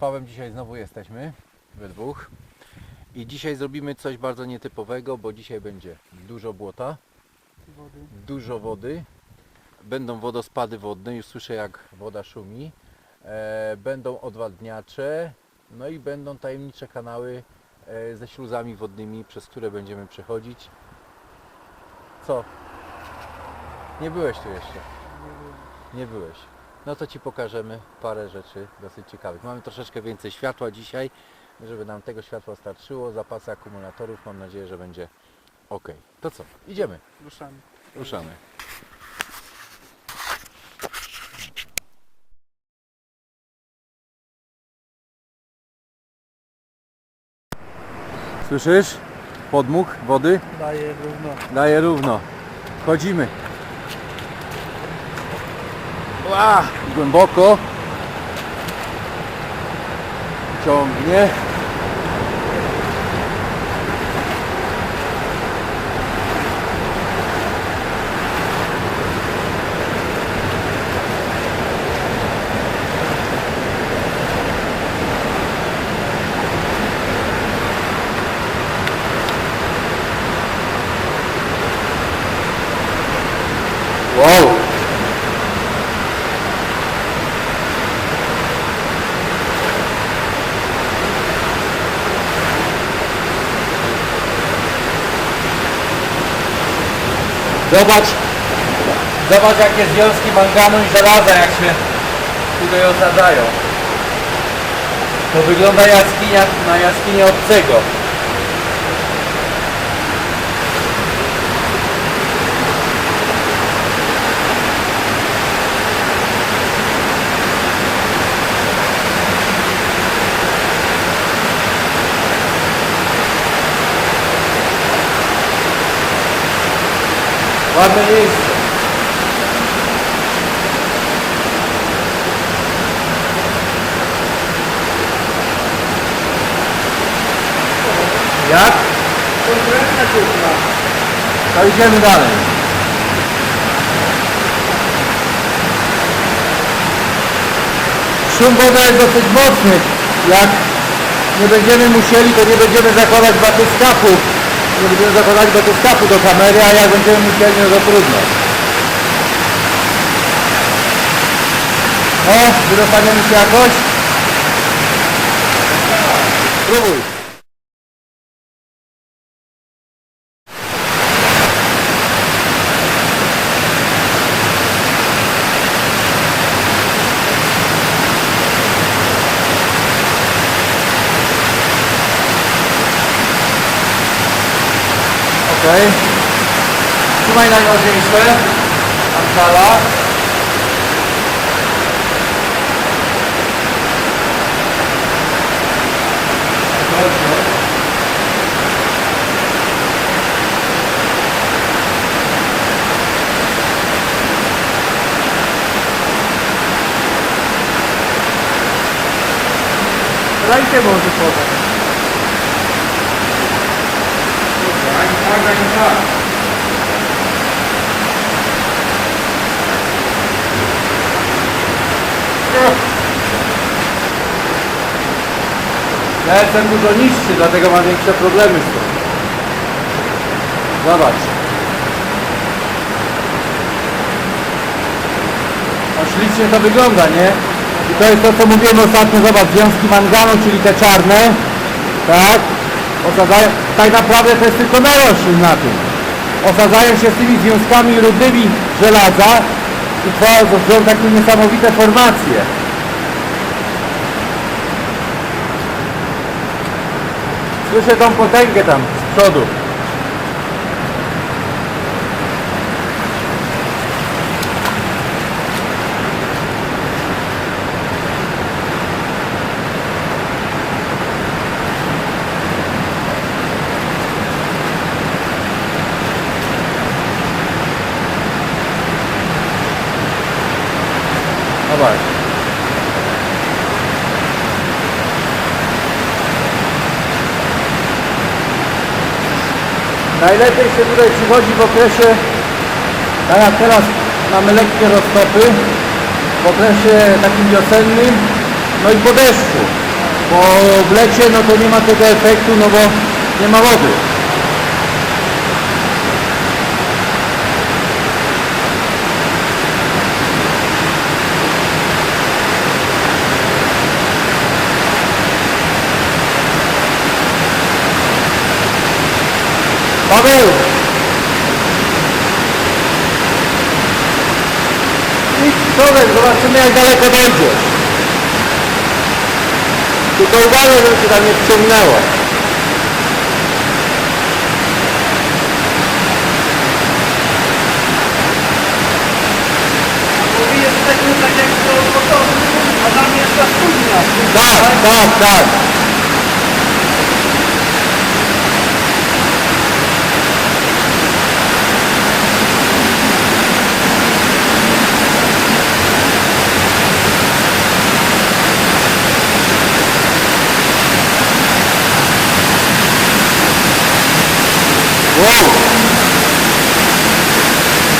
Pawłem dzisiaj znowu jesteśmy we dwóch i dzisiaj zrobimy coś bardzo nietypowego, bo dzisiaj będzie dużo błota, wody. dużo wody, będą wodospady wodne, już słyszę jak woda szumi, e, będą odwadniacze, no i będą tajemnicze kanały e, ze śluzami wodnymi, przez które będziemy przechodzić. Co? Nie byłeś tu jeszcze? Nie byłeś. No to Ci pokażemy parę rzeczy dosyć ciekawych. Mamy troszeczkę więcej światła dzisiaj, żeby nam tego światła starczyło. Zapasy akumulatorów mam nadzieję, że będzie ok. To co? Idziemy. Ruszamy. Ruszamy. Słyszysz? Podmuch wody Daje równo. daje równo. Chodzimy. Ła, głęboko. Ciągnie. Wow. Zobacz, zobacz jakie związki manganu i żelaza jak się tutaj osadzają. To wygląda jaskinia na jaskinię obcego. Ładne miejsce. Jak? Konkretna ciepła. To idziemy dalej. Szum woda jest dosyć mocny. Jak nie będziemy musieli, to nie będziemy zakładać batyskapu. Nie będziemy zakładać batyskapu do kamery, a jak będziemy musieli, no to trudno. O, wydostaniemy się jakoś? Spróbuj. Okej. Trzymaj najważniejsze. Antala. Dajcie może podać. Ani tak, ani tak. Ja jestem dużo niższy, dlatego mam większe problemy z tym. Zobacz. No ślicznie to wygląda, nie? I to jest to, co mówiłem ostatnio, zobacz, związki manganu, czyli te czarne, tak? Osadzają, tak naprawdę to jest tylko narośl na tym. Osadzają się z tymi związkami rudymi żelaza i tworzą takie niesamowite formacje. Słyszę tą potęgę tam z przodu. Najlepiej się tutaj przychodzi w okresie, tak jak teraz mamy lekkie roztopy, w okresie takim wiosennym, no i po deszczu. bo w lecie no to nie ma tego efektu, no bo nie ma wody. Paweł! Idź człowiek, zobaczymy jak daleko dojdziesz. Tylko uważaj, żeby się tam nie wciągnęło. Tak jak to motoru, a tam jest ta studnia. Tak, tak, tak. Wow!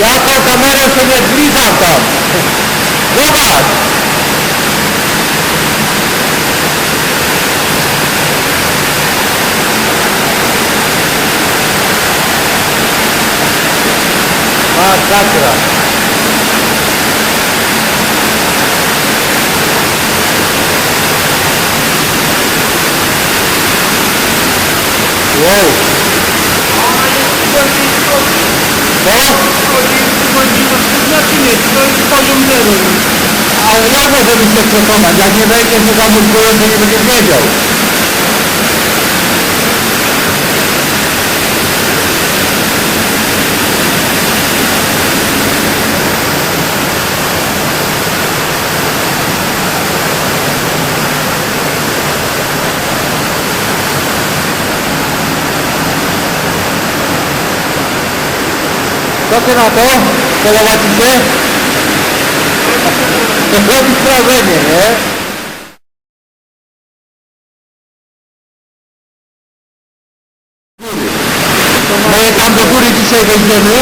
Ja tą kamerą się nie zbliżam tam. Zobacz! Masakra. Wow. Ona jest głębiej wchodzi. To? Wchodzi głębiej do studnia czy nie? To jest poziom zero. Ale ja możemy się przekonać, jak nie wejdziesz to tam to nie będziesz wiedział. Co ty na to? Się? To robi wrażenie, nie? My tam do góry dzisiaj wejdziemy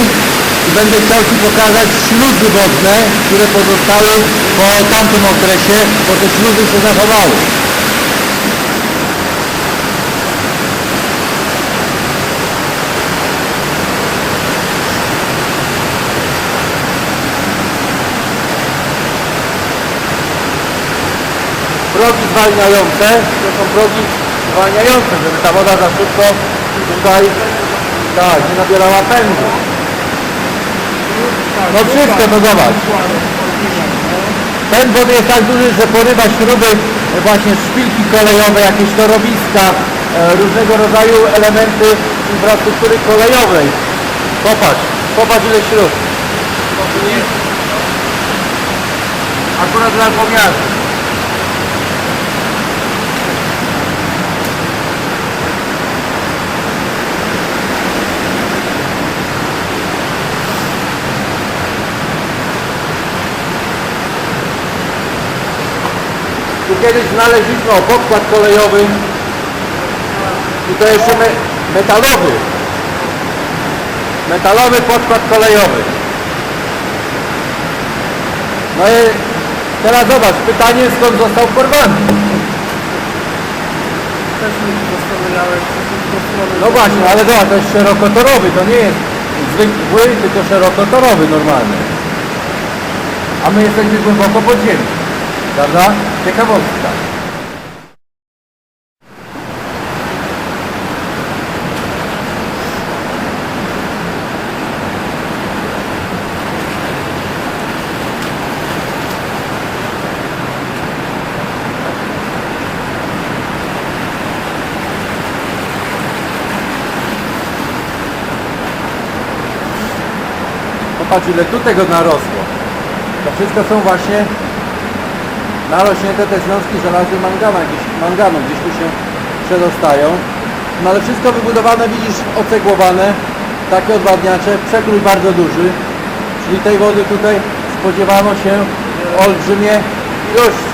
i będę chciał Ci pokazać śluzy wodne, które pozostały po tamtym okresie, bo te śluzy się zachowały. Progi zwalniające, to są progi zwalniające, żeby ta woda za szybko tutaj tak, nie nabierała pędu. No wszystko, no zobacz. Ten wody jest tak duży, że porywa śruby, e, właśnie szpilki kolejowe, jakieś torowiska, e, różnego rodzaju elementy infrastruktury kolejowej. Popatrz, popatrz ile śrub. Akurat dla pomiaru. Kiedyś znaleźliśmy o podkład kolejowy i to jeszcze me, metalowy. Metalowy podkład kolejowy. No i teraz zobacz, pytanie skąd został porwany. Też mi No właśnie, ale zobacz, to jest szerokotorowy, to nie jest zwykły, tylko szerokotorowy normalny. A my jesteśmy głęboko pod ziemią. Prawda? Ciekawostka. Popatrz ile tu tego narosło. To wszystko są właśnie narośnięte te związki żelazy mangana, gdzieś, manganu, gdzieś tu się przedostają. No ale wszystko wybudowane, widzisz, ocegłowane, takie odwadniacze, przekrój bardzo duży, czyli tej wody tutaj spodziewano się olbrzymie ilości.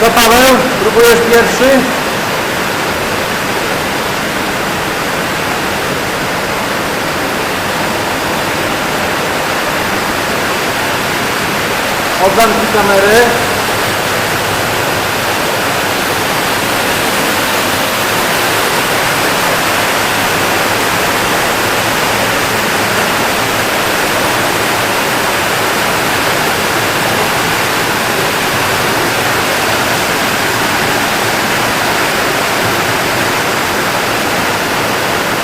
Co Paweł? Próbujesz pierwszy? Oddam Ci kamery.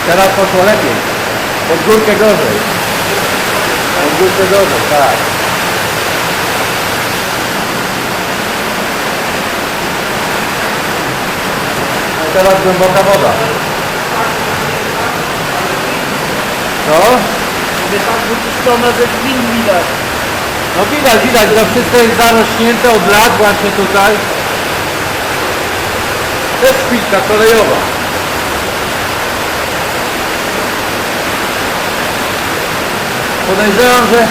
Teraz poszło lepiej. Pod górkę gorzej. Pod górkę gorzej, tak. Teraz głęboka woda. Co? No widać, widać, to wszystko jest zarośnięte od lat właśnie tutaj. To jest szpilka kolejowa. Podejrzewam, że e,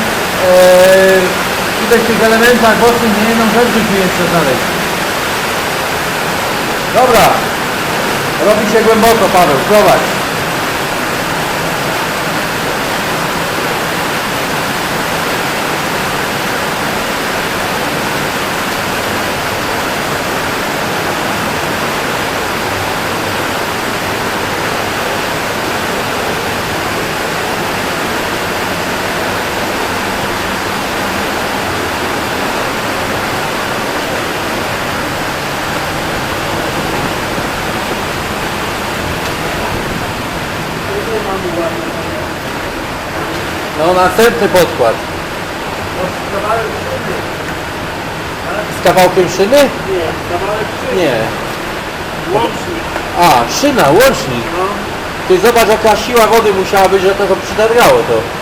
tutaj w tych elementach bocznych nie jedną rzecz byśmy jeszcze znaleźli. Dobra. Robi się głęboko, Paweł, zobacz. Tutaj mamy ładnie. No następny podkład. Z kawałkiem szyny? Nie, kawałek szyny. Nie. Łącznik. A, szyna, łącznik. No. Ty zobacz jaka siła wody musiała być, że to, to przytargało to.